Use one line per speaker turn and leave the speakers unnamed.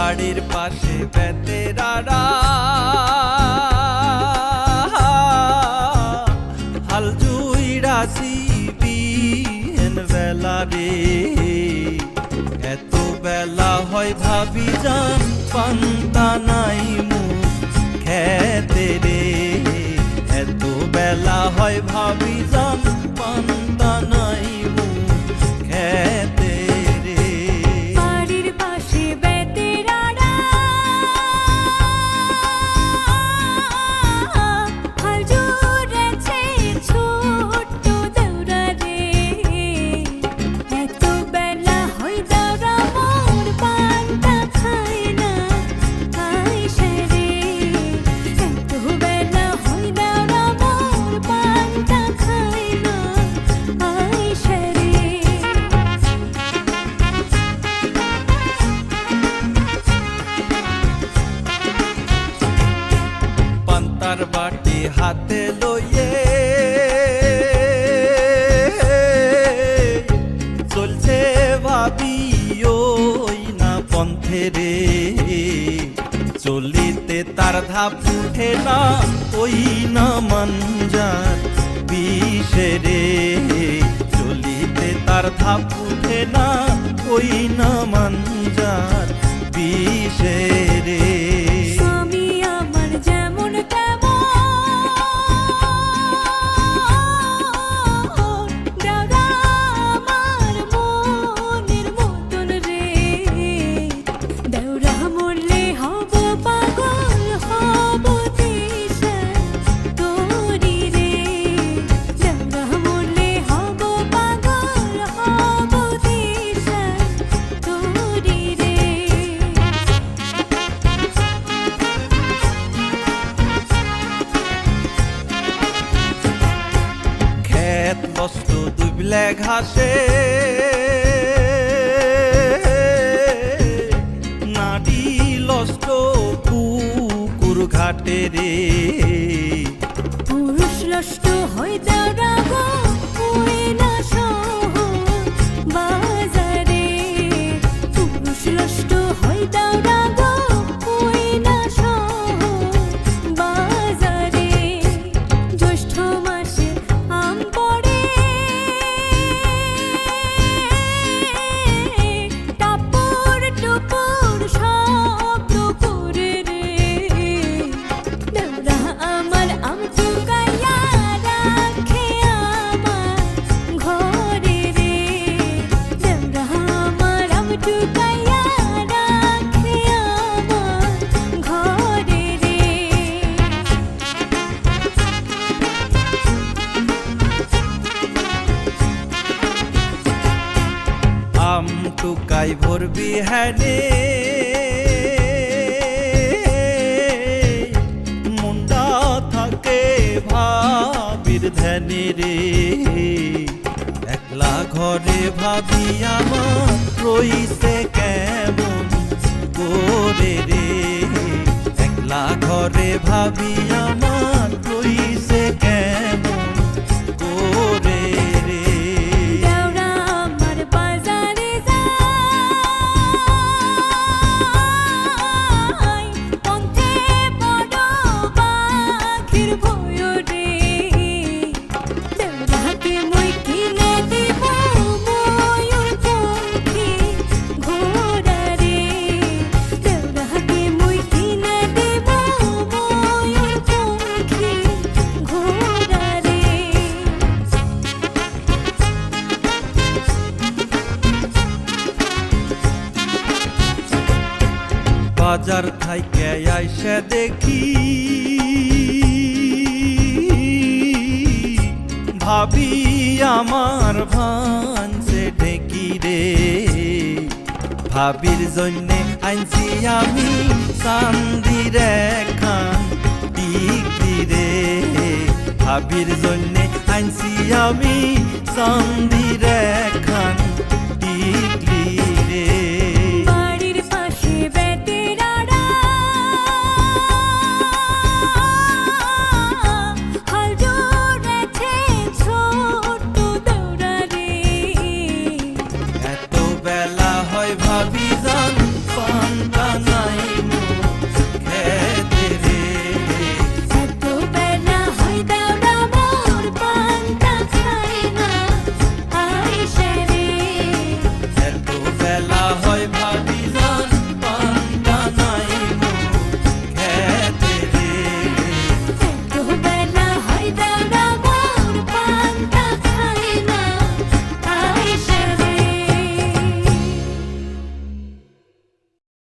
বাড়ির পাশে বেতেরারা হাল জুইরাছি বিহেন বেলা রে। এত বেলা হয় ভাবি যান পান্তা নাই মুখ খেতে রে। এত বেলা হয় ভাবি হাতে লইয়ে চলছে ভাবি, ওই না পন্থে রে। চলিতে তার ধাপ উঠে না, ওই না মঞ্জার বিষে রে। চলিতে তার ধাপ উঠে না, ওই না মঞ্জার বিষে রে। দুবলে নাটি লস্ট কুকুর ঘাটে রে। টুকাই ভরবি হ্যানে মুন্ডা থাকে ভাবির ধ্যানে রে। একলা ঘরে ভাবি আমার রইছে কেমন করে রে। একলা ঘরে ভাবি আমার রইছে কেমন বাজার থাইকে আইসে দেখি। ভাবি আমার ভানছে ঢেকি রে। ভাবির জন্যে আনছি আমি চান্দির খান টিকলি রে। ভাবির জন্যে আনছি আমি চান্দির খান